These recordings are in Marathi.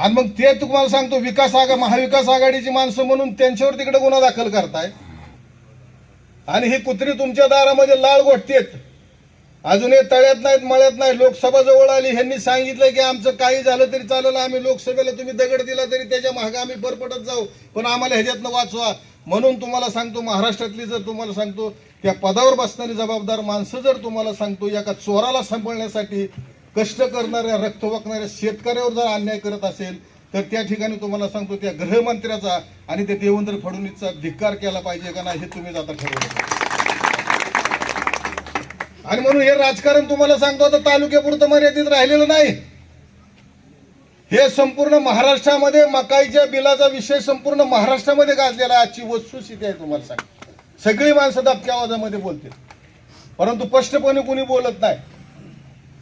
आणि मग ते तुम्हाला सांगतो विकास आघा महाविकास आघाडीची माणसं म्हणून त्यांच्यावर तिकडे गुन्हा दाखल करताय. आणि ही कुत्री तुमच्या दारामध्ये लाळ गोठतेत अजून हे तळ्यात नाहीत मळ्यात नाही लोकसभा जवळ आली ह्यांनी सांगितलं की आमचं काही झालं तरी चालेल आम्ही लोकसभेला तुम्ही दगड दिला तरी त्याच्यामागे आम्ही बरपटत जाऊ पण आम्हाला ह्याच्यातनं वाचवा. म्हणून तुम्हाला सांगतो महाराष्ट्रातली जर तुम्हाला सांगतो त्या पदावर बसणारी जबाबदार माणसं जर तुम्हाला सांगतो एका चोराला सांभाळण्यासाठी कष्ट करणाऱ्या रक्त वाकणाऱ्या शेतकऱ्यावर जर अन्याय करत असेल तर त्या ठिकाणी तुम्हाला सांगतो त्या गृहमंत्र्याचा आणि त्या देवेंद्र फडणवीसचा धिक्कार केला पाहिजे का नाही हे तुम्हीच आता ठरवलं आणि म्हणून हे राजकारण तुम्हाला सांगतो आता तालुक्यापुरतं मर्यादित राहिलेलं नाही. हे संपूर्ण महाराष्ट्रामध्ये मकाईच्या बिलाचा विषय संपूर्ण महाराष्ट्रामध्ये गाजलेला आजची वस्तुस्थिती आहे तुम्हाला सांग सगळी माणसं दबक्या आवाजामध्ये बोलतील. परंतु स्पष्टपणे कुणी बोलत नाही.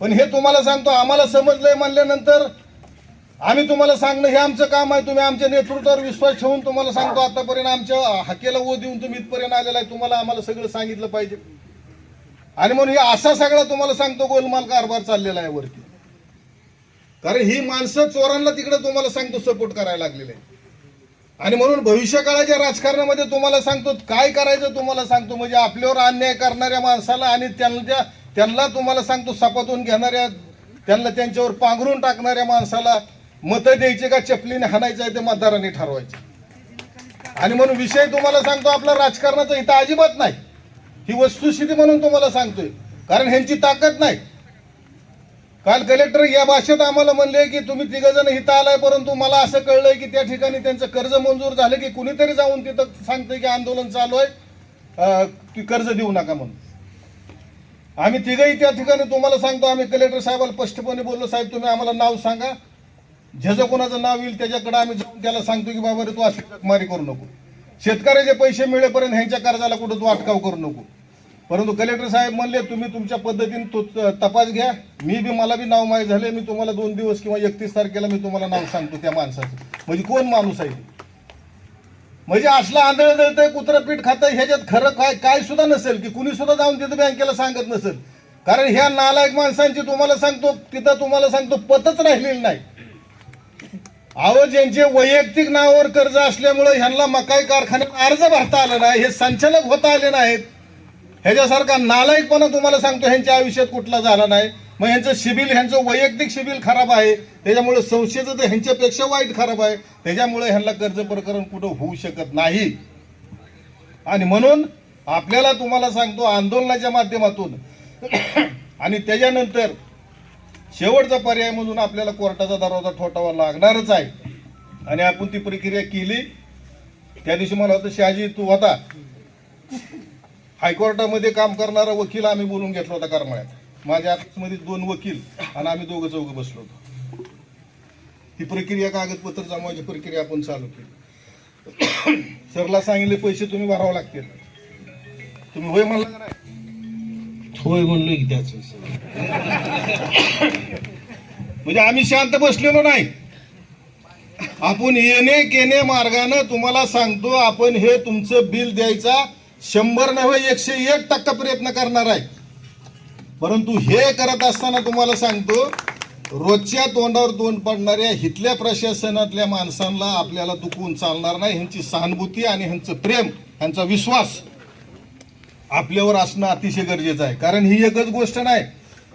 पण हे तुम्हाला सांगतो आम्हाला समजलंय म्हणल्यानंतर आम्ही तुम्हाला सांगणं हे आमचं काम आहे. तुम्ही आमच्या नेतृत्वावर विश्वास ठेवून तुम्हाला सांगतो आतापर्यंत आमच्या हाकेला ओ देऊन तुम्ही इथपर्यंत आलेला आहे. तुम्हाला आम्हाला सगळं सांगितलं पाहिजे. आणि म्हणून हे असा सगळा तुम्हाला सांगतो गोलमाल कारभार चाललेला आहे वरती. कारण ही माणसं चोरांना तिकडे तुम्हाला सांगतो सपोर्ट करायला लागलेले आहे आणि म्हणून भविष्यकाळाच्या राजकारणामध्ये तुम्हाला सांगतो काय करायचं तुम्हाला सांगतो म्हणजे आपल्यावर अन्याय करणाऱ्या माणसाला आणि त्यांच्या त्यांना तुम्हाला सांगतो सपातून घेणाऱ्या त्यांना त्यांच्यावर पांघरून टाकणाऱ्या माणसाला मतं द्यायचे का चपलीने हाणायचं आहे ते मतदारांनी ठरवायचे. आणि म्हणून विषय तुम्हाला सांगतो आपला राजकारणाचा इथं अजिबात नाही. ही वस्तुस्थिती म्हणून तुम्हाला सांगतोय. कारण ह्यांची ताकद नाही. काल कलेक्टर या भाषेत आम्हाला म्हणले की तुम्ही तिघजण इथं आलाय परंतु मला असं कळलंय की त्या ठिकाणी त्यांचं कर्ज मंजूर झालं की कुणीतरी जाऊन तिथं सांगते की आंदोलन चालू आहे की कर्ज देऊ नका म्हणून. आम्ही तिघही त्या ठिकाणी तुम्हाला सांगतो आम्ही कलेक्टर साहेबाला स्पष्टपणे बोललो साहेब तुम्ही आम्हाला नाव सांगा. ज्याचं कोणाचं नाव येईल त्याच्याकडे आम्ही जाऊन त्याला सांगतो की बाबा रे तू अशी जगमारी करू नको. शेतकऱ्याचे पैसे मिळेपर्यंत ह्यांच्या कर्जाला कुठं तू अटकाव करू नको. परंतु कलेक्टर साहेब म्हणले तुम्ही तुमच्या पद्धतीने तो तपास घ्या. मी बी मला बी नाव माहीत झाले. मी तुम्हाला दोन दिवस किंवा एकतीस तारखेला मी तुम्हाला नाव सांगतो त्या माणसाचं. म्हणजे कोण माणूस आहे? म्हणजे असला आंधळ जळतंय कुत्रं पीठ खातं ह्याच्यात खरं काय काय सुद्धा नसेल की कुणी सुद्धा जाऊन तिथं बँकेला सांगत नसेल. कारण ह्या नालायक माणसांची तुम्हाला सांगतो तिथं तुम्हाला सांगतो पतच राहिलेली नाही. अहो ज्यांचे वैयक्तिक नावावर कर्ज असल्यामुळे ह्यांना मकाई कारखान्यात अर्ज भरता आला नाही हे संचालक होता आले नाहीत. ह्याच्यासारखा नालायकपणा तुम्हाला सांगतो ह्यांच्या आयुष्यात कुठला झाला नाही. मग ह्यांचं शिबिल ह्यांचं वैयक्तिक शिबिल खराब आहे. त्याच्यामुळे संस्थेचं तर ह्यांच्यापेक्षा वाईट खराब आहे. त्याच्यामुळे ह्यांना कर्ज प्रकरण कुठं होऊ शकत नाही. आणि म्हणून आपल्याला तुम्हाला सांगतो आंदोलनाच्या माध्यमातून. आणि त्याच्यानंतर शेवटचा पर्याय म्हणून आपल्याला कोर्टाचा दरवाजा ठोठावा लागणारच आहे. आणि आपण ती प्रक्रिया केली. त्या दिवशी मला होतं शहाजी तू होता. हायकोर्टामध्ये काम करणारा वकील आम्ही बोलून घेतला होता करमाळ्यात. माझ्या ऑफिसमध्ये दोन वकील आणि आम्ही दोघं चौघं बसलो होतो. ही प्रक्रिया कागदपत्र जमवायची प्रक्रिया आपण चालू केली. सरला सांगितले पैसे तुम्ही भरावे लागतील. तुम्ही होय म्हणला का नाही? होय म्हणलोय की त्याच. म्हणजे आम्ही शांत बसलेलो नाही. आपण येणे केणे मार्गानं तुम्हाला सांगतो आपण हे तुमचं बिल द्यायचा शंभर नव्हे एकशे एक टक्का प्रयत्न करणार आहे. परंतु हे करत असताना तुम्हाला सांगतो रोजच्या तोंडावर तोंड पडणाऱ्या हिथल्या प्रशासनातल्या माणसांना आपल्याला दुखवून चालणार नाही. ह्यांची सहानुभूती आणि ह्यांचं प्रेम ह्यांचा विश्वास आपल्यावर असणं अतिशय गरजेचं आहे. कारण ही एकच गोष्ट नाही.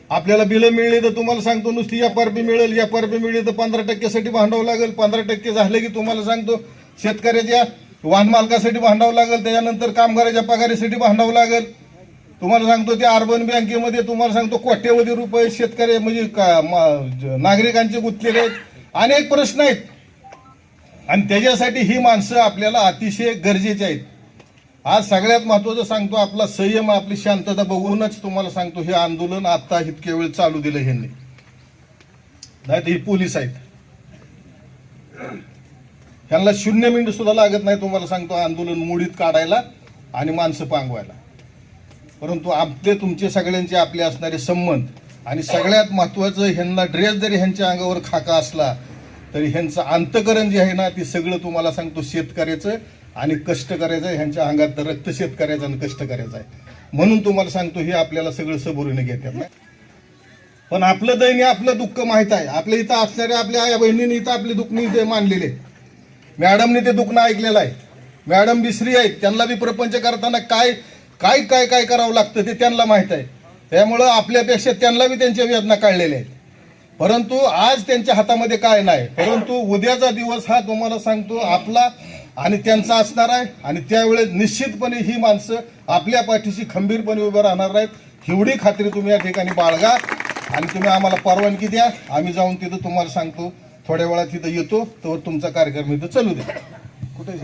आपल्याला बिलं मिळली तर तुम्हाला सांगतो नुसती या परबी मिळेल या परबी मिळेल तर पंधरा टक्क्यासाठी भांडावं लागेल. पंधरा टक्के झाले की तुम्हाला सांगतो शेतकऱ्याच्या वाहन मालकासाठी भांडावं लागेल त्याच्यानंतर कामगाराच्या पगारीसाठी भांडावं लागेल. तुम्हाला सांगतो ते अर्बन बँकेमध्ये तुम्हाला सांगतो कोट्यवधी रुपये शेतकरी म्हणजे का- मा- नागरिकांचे गुंतलेले आहेत. अनेक प्रश्न आहेत. आणि त्याच्यासाठी ही माणसं आपल्याला अतिशय गरजेची आहेत. आज सगळ्यात महत्वाचं सांगतो आपला संयम आपली शांतता बघूनच तुम्हाला सांगतो हे आंदोलन आता इतक्या वेळ चालू दिलं ह्यांनी. नाही तर ही पोलीस आहेत. ह्यांना शून्य मिनिट सुद्धा लागत नाही तुम्हाला सांगतो आंदोलन मुळीत काढायला आणि माणसं पांगवायला. परंतु आपले तुमचे सगळ्यांचे आपले असणारे संबंध आणि सगळ्यात महत्वाचं ह्यांना ड्रेस जरी ह्यांच्या अंगावर खाका असला तरी ह्यांचं अंतकरण जे आहे ना ते सगळं तुम्हाला सांगतो शेतकऱ्याचं आणि कष्ट करायचं आहे ह्यांच्या अंगात रक्त शेतकऱ्याचं आणि कष्ट करायचं आहे. म्हणून तुम्हाला सांगतो हे आपल्याला सगळं सबोरीने घेतात पण आपलं दैन्य आपलं दुःख माहीत आहे. आपल्या इथं असणाऱ्या आपल्या आई बहिणीने इथं आपले दुःख ते मानलेले. मॅडमने ते दुखणं ऐकलेलं आहे. मॅडम बिसरी आहेत त्यांना बी प्रपंच करताना काय काय काय काय करावं लागतं ते त्यांना माहीत आहे. त्यामुळं आपल्यापेक्षा त्यांना बी त्यांच्या वेदना काढलेल्या आहेत. परंतु आज त्यांच्या हातामध्ये काय नाही. परंतु उद्याचा दिवस हा तुम्हाला सांगतो आपला आणि त्यांचा असणार आहे. आणि त्यावेळेस निश्चितपणे ही माणसं आपल्या पाठीशी खंबीरपणे उभं राहणार आहेत. एवढी खात्री तुम्ही या ठिकाणी बाळगा आणि तुम्ही आम्हाला परवानगी द्या. आम्ही जाऊन तिथं तुम्हाला सांगतो थोड्या वेळात तिथं येतो तर तुमचा कार्यक्रम इथं चालू द्या. कुठे